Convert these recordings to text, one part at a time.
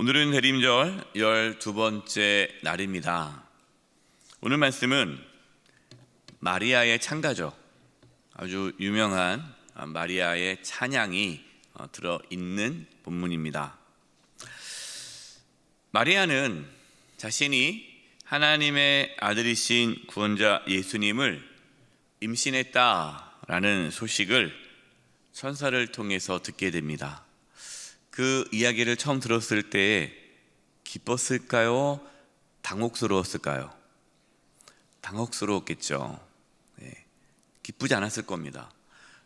오늘은 대림절 열두 번째 날입니다. 오늘 말씀은 마리아의 찬가죠. 아주 유명한 마리아의 찬양이 어, 들어 있는 본문입니다. 마리아는 자신이 하나님의 아들이신 구원자 예수님을 임신했다라는 소식을 천사를 통해서 듣게 됩니다. 그 이야기를 처음 들었을 때 기뻤을까요? 당혹스러웠을까요? 당혹스러웠겠죠. 네. 기쁘지 않았을 겁니다.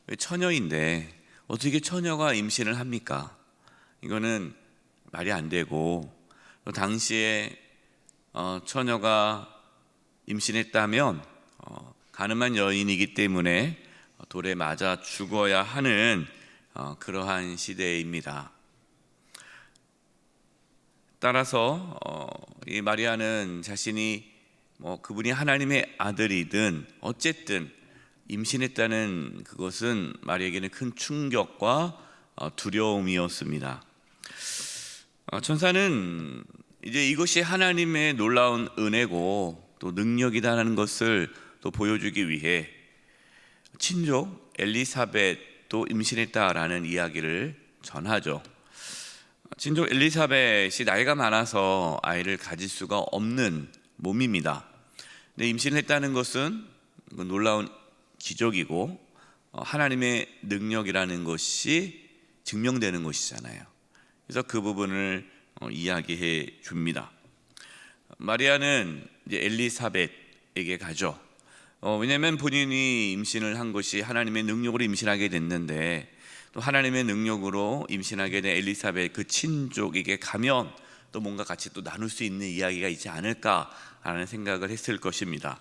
왜 처녀인데 어떻게 처녀가 임신을 합니까? 이거는 말이 안 되고 또 당시에 어, 처녀가 임신했다면 어, 가늠한 여인이기 때문에 돌에 맞아 죽어야 하는 어, 그러한 시대입니다. 따라서 어, 이 마리아는 자신이 뭐 그분이 하나님의 아들이든 어쨌든 임신했다는 그것은 마리아에게는 큰 충격과 어, 두려움이었습니다. 어, 천사는 이제 이것이 하나님의 놀라운 은혜고 또 능력이다라는 것을 또 보여주기 위해 친족 엘리사벳도 임신했다라는 이야기를 전하죠. 친족 엘리사벳이 나이가 많아서 아이를 가질 수가 없는 몸입니다. 근데 임신을 했다는 것은 놀라운 기적이고 어, 하나님의 능력이라는 것이 증명되는 것이잖아요. 그래서 그 부분을 어, 이야기해 줍니다. 마리아는 엘리사벳에게 가죠. 어, 왜냐하면 본인이 임신을 한 것이 하나님의 능력으로 임신하게 됐는데 또 하나님의 능력으로 임신하게 된 엘리사벳 그 친족에게 가면 또 뭔가 같이 또 나눌 수 있는 이야기가 있지 않을까라는 생각을 했을 것입니다.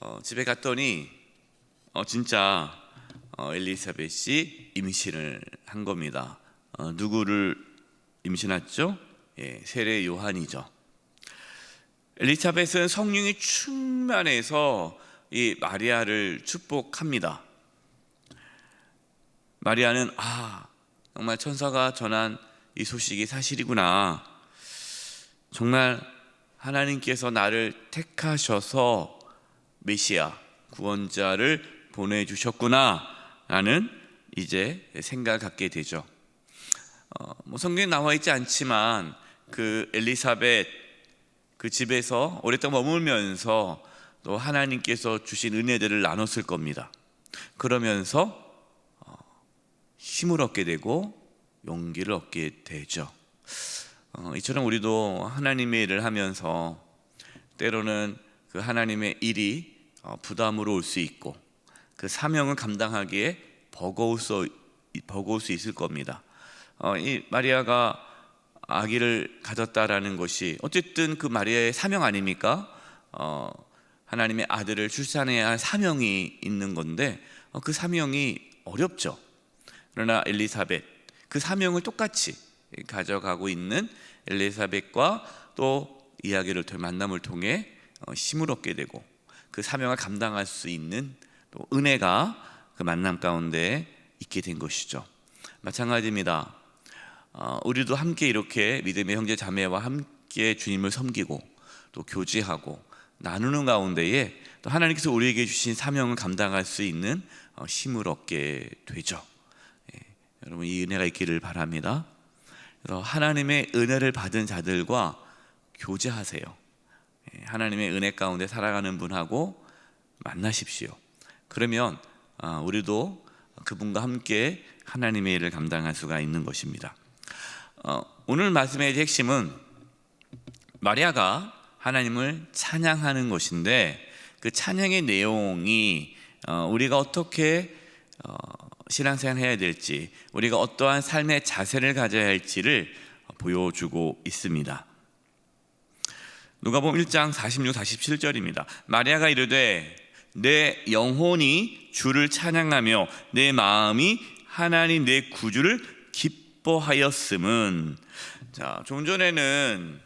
어, 집에 갔더니 어, 진짜 어, 엘리사벳이 임신을 한 겁니다. 어, 누구를 임신했죠? 예, 세례 요한이죠. 엘리사벳은 성령이 충만해서 이 마리아를 축복합니다. 마리아는 아 정말 천사가 전한 이 소식이 사실이구나. 정말 하나님께서 나를 택하셔서 메시아 구원자를 보내주셨구나라는 이제 생각을 갖게 되죠. 어, 뭐 성경에 나와 있지 않지만 그 엘리사벳 그 집에서 오랫동안 머물면서 또 하나님께서 주신 은혜들을 나눴을 겁니다. 그러면서 어, 힘을 얻게 되고 용기를 얻게 되죠. 어, 이처럼 우리도 하나님의 일을 하면서 때로는 그 하나님의 일이 어, 부담으로 올 수 있고 그 사명을 감당하기에 버거울 수 버거울 수 있을 겁니다. 어, 이 마리아가 아기를 가졌다라는 것이 어쨌든 그 마리아의 사명 아닙니까? 어, 하나님의 아들을 출산해야 할 사명이 있는 건데 어, 그 사명이 어렵죠. 그러나 엘리사벳 그 사명을 똑같이 가져가고 있는 엘리사벳과 또 이야기를 통해 만남을 통해 어, 힘을 얻게 되고 그 사명을 감당할 수 있는 또 은혜가 그 만남 가운데 있게 된 것이죠. 마찬가지입니다. 어, 우리도 함께 이렇게 믿음의 형제 자매와 함께 주님을 섬기고 또 교제하고 나누는 가운데에 또 하나님께서 우리에게 주신 사명을 감당할 수 있는 어, 힘을 얻게 되죠. 예, 여러분 이 은혜가 있기를 바랍니다. 그래서 하나님의 은혜를 받은 자들과 교제하세요. 예, 하나님의 은혜 가운데 살아가는 분하고 만나십시오. 그러면 어, 우리도 그분과 함께 하나님의 일을 감당할 수가 있는 것입니다. 어, 오늘 말씀의 핵심은 마리아가 하나님을 찬양하는 것인데 그 찬양의 내용이 어, 우리가 어떻게 어, 신앙생활 해야 될지 우리가 어떠한 삶의 자세를 가져야 할지를 보여주고 있습니다. 누가복음 1장 46, 47절입니다. 마리아가 이르되 내 영혼이 주를 찬양하며 내 마음이 하나님 내 구주를 기뻐하였음은 자, 좀 전에는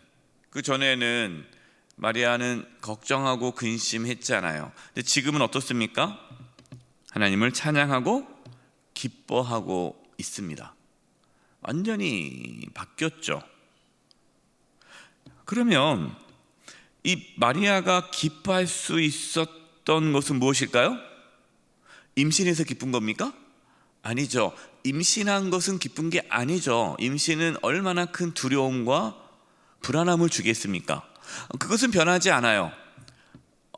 그 전에는 마리아는 걱정하고 근심했잖아요. 근데 지금은 어떻습니까? 하나님을 찬양하고 기뻐하고 있습니다. 완전히 바뀌었죠. 그러면 이 마리아가 기뻐할 수 있었던 것은 무엇일까요? 임신해서 기쁜 겁니까? 아니죠. 임신한 것은 기쁜 게 아니죠. 임신은 얼마나 큰 두려움과 불안함을 주겠습니까? 그것은 변하지 않아요.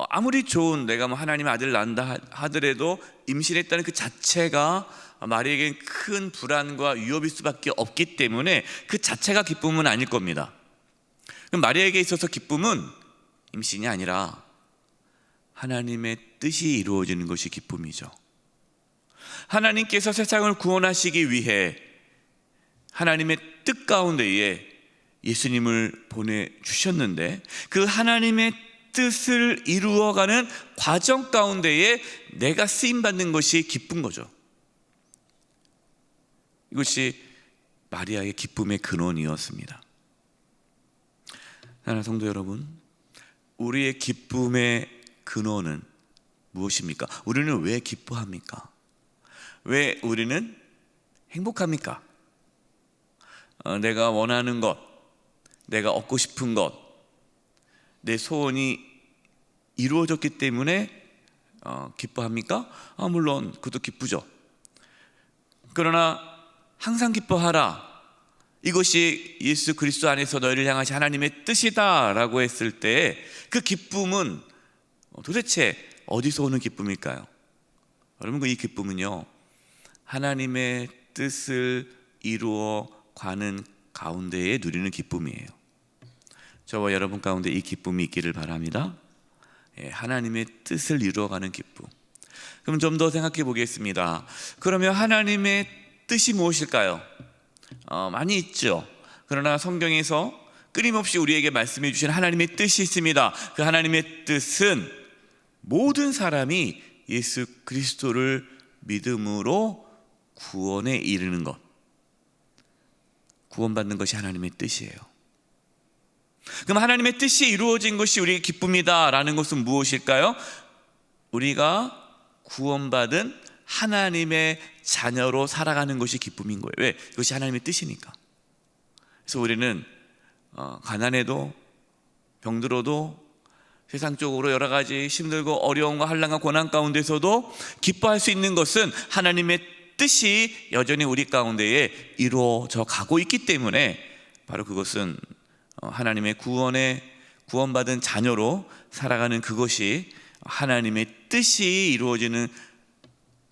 어, 아무리 좋은 내가 뭐 하나님의 아들 낳는다 하더라도 임신했다는 그 자체가 마리에겐 큰 불안과 위협일 수밖에 없기 때문에 그 자체가 기쁨은 아닐 겁니다. 그럼 마리아에게 있어서 기쁨은 임신이 아니라 하나님의 뜻이 이루어지는 것이 기쁨이죠. 하나님께서 세상을 구원하시기 위해 하나님의 뜻 가운데에 예수님을 보내주셨는데 그 하나님의 뜻을 이루어가는 과정 가운데에 내가 쓰임 받는 것이 기쁜 거죠. 이것이 마리아의 기쁨의 근원이었습니다. 하나 성도 여러분, 우리의 기쁨의 근원은 무엇입니까? 우리는 왜 기뻐합니까? 왜 우리는 행복합니까? 어, 내가 원하는 것, 내가 얻고 싶은 것, 내 소원이 이루어졌기 때문에 어, 기뻐합니까? 아, 물론 그것도 기쁘죠. 그러나 항상 기뻐하라. 이것이 예수 그리스도 안에서 너희를 향하신 하나님의 뜻이다라고 했을 때 그 기쁨은 도대체 어디서 오는 기쁨일까요? 여러분 그이 기쁨은요 하나님의 뜻을 이루어 가는 가운데에 누리는 기쁨이에요. 저와 여러분 가운데 이 기쁨이 있기를 바랍니다. 예, 하나님의 뜻을 이루어가는 기쁨. 그럼 좀 더 생각해 보겠습니다. 그러면 하나님의 뜻이 무엇일까요? 어, 많이 있죠. 그러나 성경에서 끊임없이 우리에게 말씀해 주신 하나님의 뜻이 있습니다. 그 하나님의 뜻은 모든 사람이 예수 그리스도를 믿음으로 구원에 이르는 것. 구원받는 것이 하나님의 뜻이에요. 그럼 하나님의 뜻이 이루어진 것이 우리의 기쁨이다라는 것은 무엇일까요? 우리가 구원받은 하나님의 자녀로 살아가는 것이 기쁨인 거예요. 왜? 이것이 하나님의 뜻이니까. 그래서 우리는 어, 가난해도 병들어도 세상적으로 여러 가지 힘들고 어려움과 한란과 고난 가운데서도 기뻐할 수 있는 것은 하나님의 뜻이 여전히 우리 가운데에 이루어져 가고 있기 때문에 바로 그것은 어, 하나님의 구원에 구원받은 자녀로 살아가는 그것이 하나님의 뜻이 이루어지는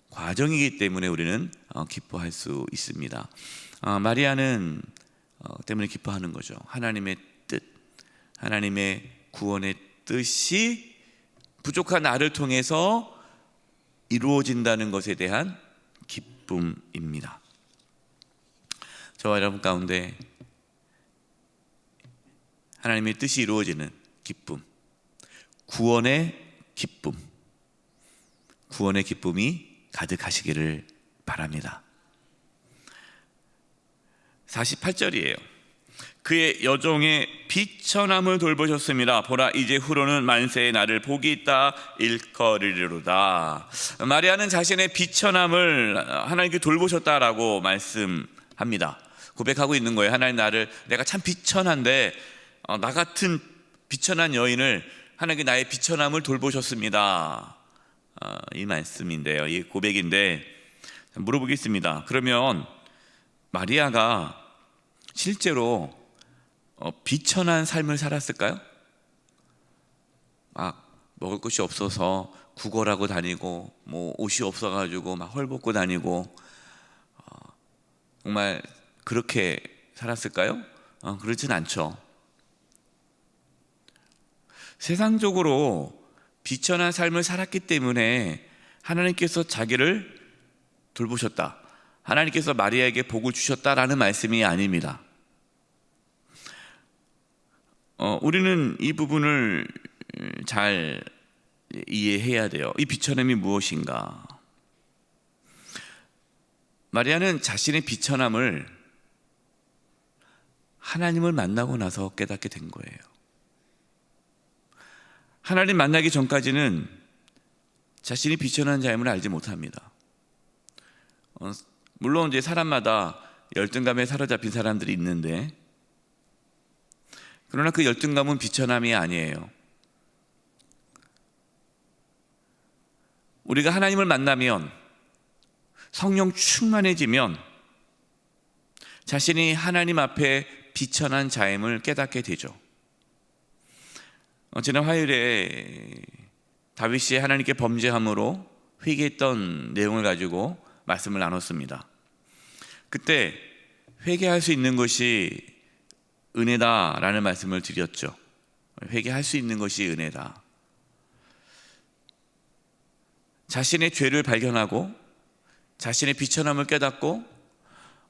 과정이기 때문에 우리는 어, 기뻐할 수 있습니다. 어, 마리아는 때문에 기뻐하는 거죠. 하나님의 뜻, 하나님의 구원의 뜻이 부족한 나를 통해서 이루어진다는 것에 대한 기쁨입니다. 저와 여러분 가운데 하나님의 뜻이 이루어지는 기쁨, 구원의 기쁨, 구원의 기쁨이 가득하시기를 바랍니다. 48절이에요. 그의 여종의 비천함을 돌보셨습니다. 보라 이제 후로는 만세의 나를 복이 있다 일거리로다. 마리아는 자신의 비천함을 하나님께 돌보셨다라고 말씀합니다. 고백하고 있는 거예요. 하나님 나를 내가 참 비천한데 어, 나 같은 비천한 여인을 하나님께 나의 비천함을 돌보셨습니다. 어, 이 말씀인데요. 이 고백인데 물어보겠습니다. 그러면 마리아가 실제로 어, 비천한 삶을 살았을까요? 막 먹을 것이 없어서 구걸하고 다니고 뭐 옷이 없어가지고 막 헐벗고 다니고 어, 정말 그렇게 살았을까요? 어, 그렇진 않죠. 세상적으로 비천한 삶을 살았기 때문에 하나님께서 자기를 돌보셨다. 하나님께서 마리아에게 복을 주셨다라는 말씀이 아닙니다. 어, 우리는 이 부분을 잘 이해해야 돼요. 이 비천함이 무엇인가? 마리아는 자신의 비천함을 하나님을 만나고 나서 깨닫게 된 거예요. 하나님 만나기 전까지는 자신이 비천한 자임을 알지 못합니다. 어, 물론 이제 사람마다 열등감에 사로잡힌 사람들이 있는데 그러나 그 열등감은 비천함이 아니에요. 우리가 하나님을 만나면 성령 충만해지면 자신이 하나님 앞에 비천한 자임을 깨닫게 되죠. 어, 지난 화요일에 다윗이 하나님께 범죄함으로 회개했던 내용을 가지고 말씀을 나눴습니다. 그때 회개할 수 있는 것이 은혜다라는 말씀을 드렸죠. 회개할 수 있는 것이 은혜다. 자신의 죄를 발견하고 자신의 비천함을 깨닫고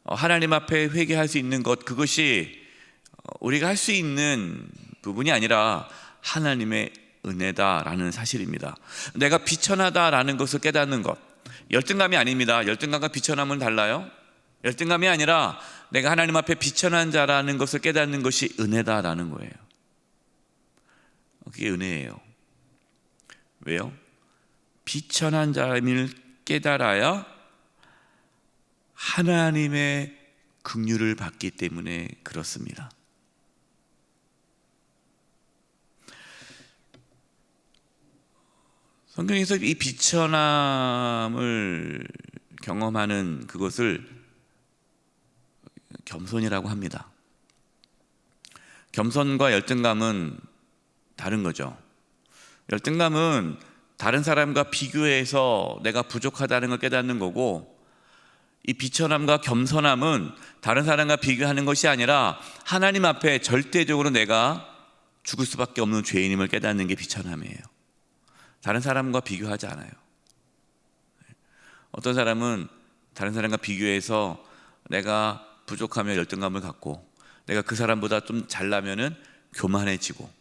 어, 하나님 앞에 회개할 수 있는 것 그것이 어, 우리가 할 수 있는 부분이 아니라 하나님의 은혜다라는 사실입니다. 내가 비천하다라는 것을 깨닫는 것 열등감이 아닙니다. 열등감과 비천함은 달라요. 열등감이 아니라 내가 하나님 앞에 비천한 자라는 것을 깨닫는 것이 은혜다라는 거예요. 그게 은혜예요. 왜요? 비천한 자임을 깨달아야 하나님의 긍휼을 받기 때문에 그렇습니다. 성경에서 이 비천함을 경험하는 그것을 겸손이라고 합니다. 겸손과 열등감은 다른 거죠. 열등감은 다른 사람과 비교해서 내가 부족하다는 걸 깨닫는 거고 이 비천함과 겸손함은 다른 사람과 비교하는 것이 아니라 하나님 앞에 절대적으로 내가 죽을 수밖에 없는 죄인임을 깨닫는 게 비천함이에요. 다른 사람과 비교하지 않아요. 어떤 사람은 다른 사람과 비교해서 내가 부족하며 열등감을 갖고 내가 그 사람보다 좀 잘나면은 교만해지고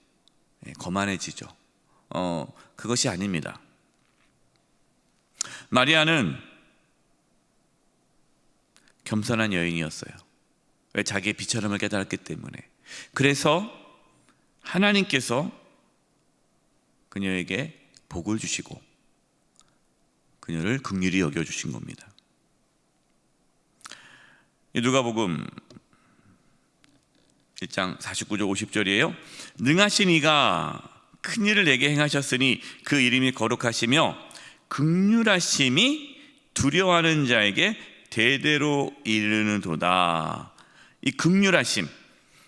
예, 거만해지죠. 어, 그것이 아닙니다. 마리아는 겸손한 여인이었어요. 왜 자기의 비천함을 깨달았기 때문에. 그래서 하나님께서 그녀에게 복을 주시고 그녀를 긍휼히 여겨 주신 겁니다. 누가복음 1장 49절 50절이에요. 능하신 이가 큰 일을 내게 행하셨으니 그 이름이 거룩하시며 극률하심이 두려워하는 자에게 대대로 이르는도다. 이 극률하심,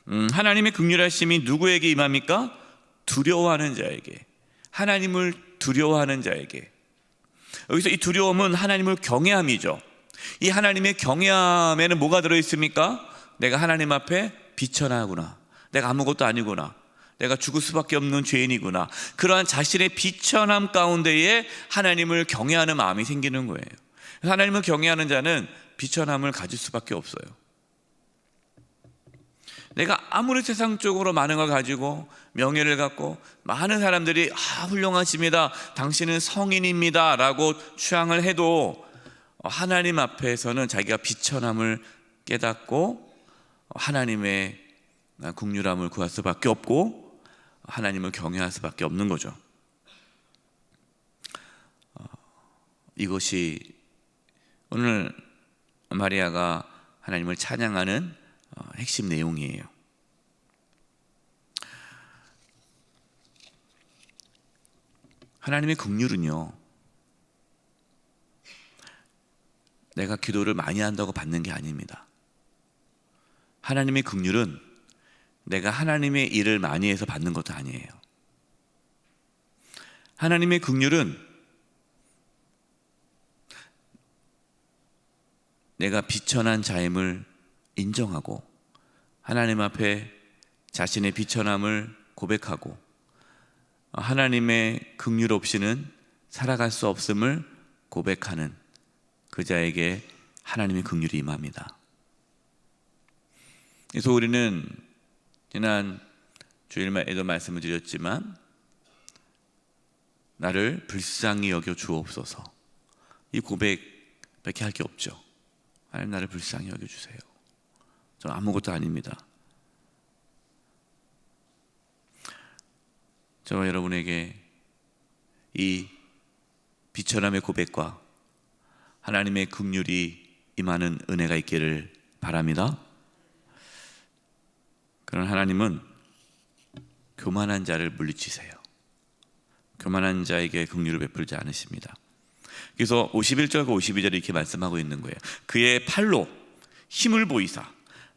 음, 하나님의 극률하심이 누구에게 임합니까? 두려워하는 자에게, 하나님을 두려워하는 자에게. 여기서 이 두려움은 하나님을 경외함이죠. 이 하나님의 경외함에는 뭐가 들어 있습니까? 내가 하나님 앞에 비천하구나. 내가 아무것도 아니구나. 내가 죽을 수밖에 없는 죄인이구나. 그러한 자신의 비천함 가운데에 하나님을 경외하는 마음이 생기는 거예요. 하나님을 경외하는 자는 비천함을 가질 수밖에 없어요. 내가 아무리 세상적으로 많은 걸 가지고 명예를 갖고 많은 사람들이 아 훌륭하십니다. 당신은 성인입니다라고 추앙을 해도 하나님 앞에서는 자기가 비천함을 깨닫고 하나님의 국률함을 구할 수밖에 없고 하나님을 경외할 수밖에 없는 거죠. 어, 이것이 오늘 마리아가 하나님을 찬양하는 어, 핵심 내용이에요. 하나님의 긍휼은요. 내가 기도를 많이 한다고 받는 게 아닙니다. 하나님의 긍휼은 내가 하나님의 일을 많이 해서 받는 것도 아니에요. 하나님의 긍휼은 내가 비천한 자임을 인정하고 하나님 앞에 자신의 비천함을 고백하고 하나님의 긍휼 없이는 살아갈 수 없음을 고백하는 그 자에게 하나님의 긍휼이 임합니다. 그래서 우리는 지난 주일에도 말씀을 드렸지만 나를 불쌍히 여겨 주옵소서 이 고백밖에 할 게 없죠. 하나님 나를 불쌍히 여겨 주세요. 저 아무것도 아닙니다. 저와 여러분에게 이 비천함의 고백과 하나님의 긍휼이 임하는 은혜가 있기를 바랍니다. 그런 하나님은 교만한 자를 물리치세요. 교만한 자에게 긍휼을 베풀지 않으십니다. 그래서 51절과 52절에 이렇게 말씀하고 있는 거예요. 그의 팔로 힘을 보이사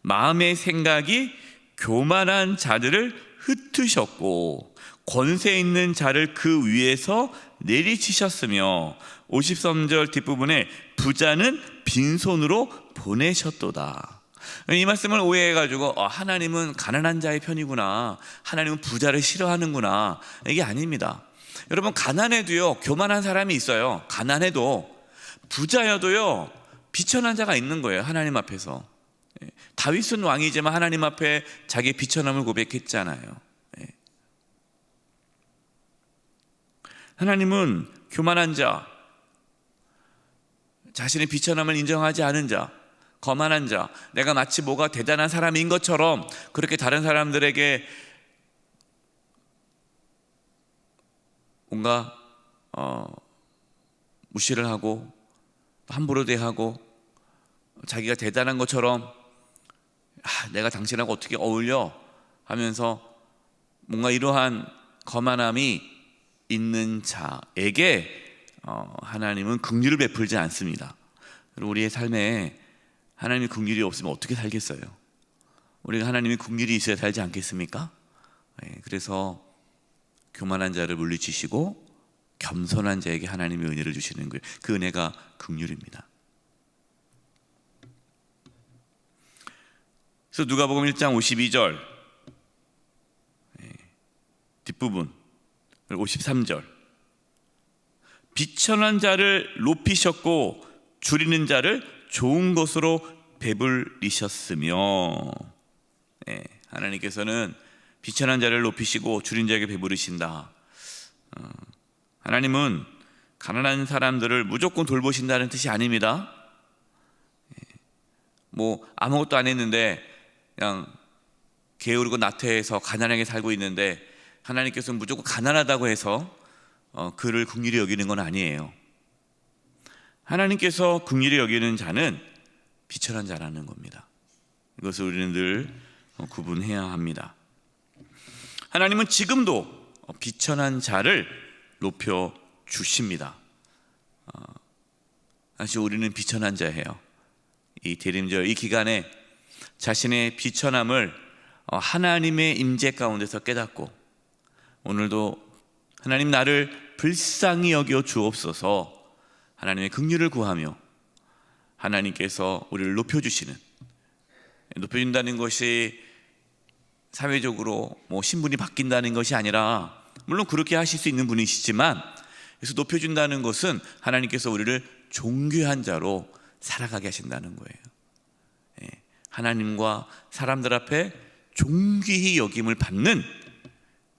마음의 생각이 교만한 자들을 흩으셨고 권세 있는 자를 그 위에서 내리치셨으며 53절 뒷부분에 부자는 빈손으로 보내셨도다. 이 말씀을 오해해가지고 어, 하나님은 가난한 자의 편이구나. 하나님은 부자를 싫어하는구나. 이게 아닙니다. 여러분 가난해도요 교만한 사람이 있어요. 가난해도 부자여도요 비천한 자가 있는 거예요. 하나님 앞에서. 예. 다윗은 왕이지만 하나님 앞에 자기 비천함을 고백했잖아요. 예. 하나님은 교만한 자, 자신의 비천함을 인정하지 않은 자, 거만한 자, 내가 마치 뭐가 대단한 사람인 것처럼 그렇게 다른 사람들에게 뭔가 어, 무시를 하고 함부로 대하고 자기가 대단한 것처럼 아, 내가 당신하고 어떻게 어울려 하면서 뭔가 이러한 거만함이 있는 자에게 어, 하나님은 긍휼을 베풀지 않습니다. 그리고 우리의 삶에 하나님의 긍휼이 없으면 어떻게 살겠어요? 우리가 하나님의 긍휼이 있어야 살지 않겠습니까? 예, 그래서 교만한 자를 물리치시고 겸손한 자에게 하나님의 은혜를 주시는 거예요. 그 은혜가 긍휼입니다. 그래서 누가복음 1장 52절. 예, 뒷부분. 53절. 비천한 자를 높이셨고 줄이는 자를 좋은 것으로 배불리셨으며. 예, 하나님께서는 비천한 자를 높이시고 줄인 자에게 배부르신다. 어, 하나님은 가난한 사람들을 무조건 돌보신다는 뜻이 아닙니다. 예, 뭐 아무것도 안 했는데 그냥 게으르고 나태해서 가난하게 살고 있는데 하나님께서는 무조건 가난하다고 해서 어, 그를 긍휼히 여기는 건 아니에요. 하나님께서 긍휼히 여기는 자는 비천한 자라는 겁니다. 이것을 우리는 늘 어, 구분해야 합니다. 하나님은 지금도 비천한 자를 높여 주십니다. 어, 사실 우리는 비천한 자예요. 이 대림절 이 기간에 자신의 비천함을 어, 하나님의 임재 가운데서 깨닫고 오늘도 하나님 나를 불쌍히 여겨 주옵소서 하나님의 긍휼을 구하며 하나님께서 우리를 높여 주시는 높여 준다는 것이 사회적으로 뭐 신분이 바뀐다는 것이 아니라 물론 그렇게 하실 수 있는 분이시지만 그래서 높여 준다는 것은 하나님께서 우리를 존귀한 자로 살아가게 하신다는 거예요. 예, 하나님과 사람들 앞에 존귀히 여김을 받는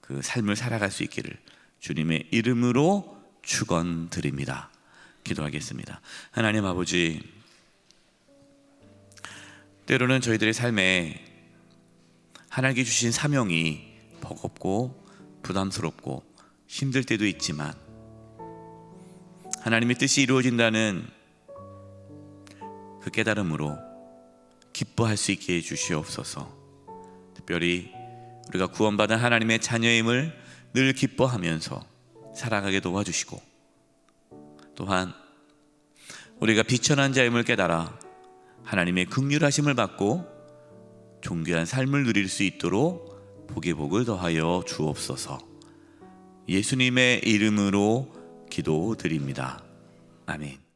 그 삶을 살아갈 수 있기를 주님의 이름으로 축원드립니다. 기도하겠습니다. 하나님 아버지 때로는 저희들의 삶에 하나님께 주신 사명이 버겁고 부담스럽고 힘들 때도 있지만 하나님의 뜻이 이루어진다는 그 깨달음으로 기뻐할 수 있게 해 주시옵소서. 특별히 우리가 구원받은 하나님의 자녀임을 늘 기뻐하면서 살아가게 도와주시고 또한 우리가 비천한 자임을 깨달아 하나님의 극률하심을 받고 존귀한 삶을 누릴 수 있도록 복의 복을 더하여 주옵소서. 예수님의 이름으로 기도드립니다. 아멘.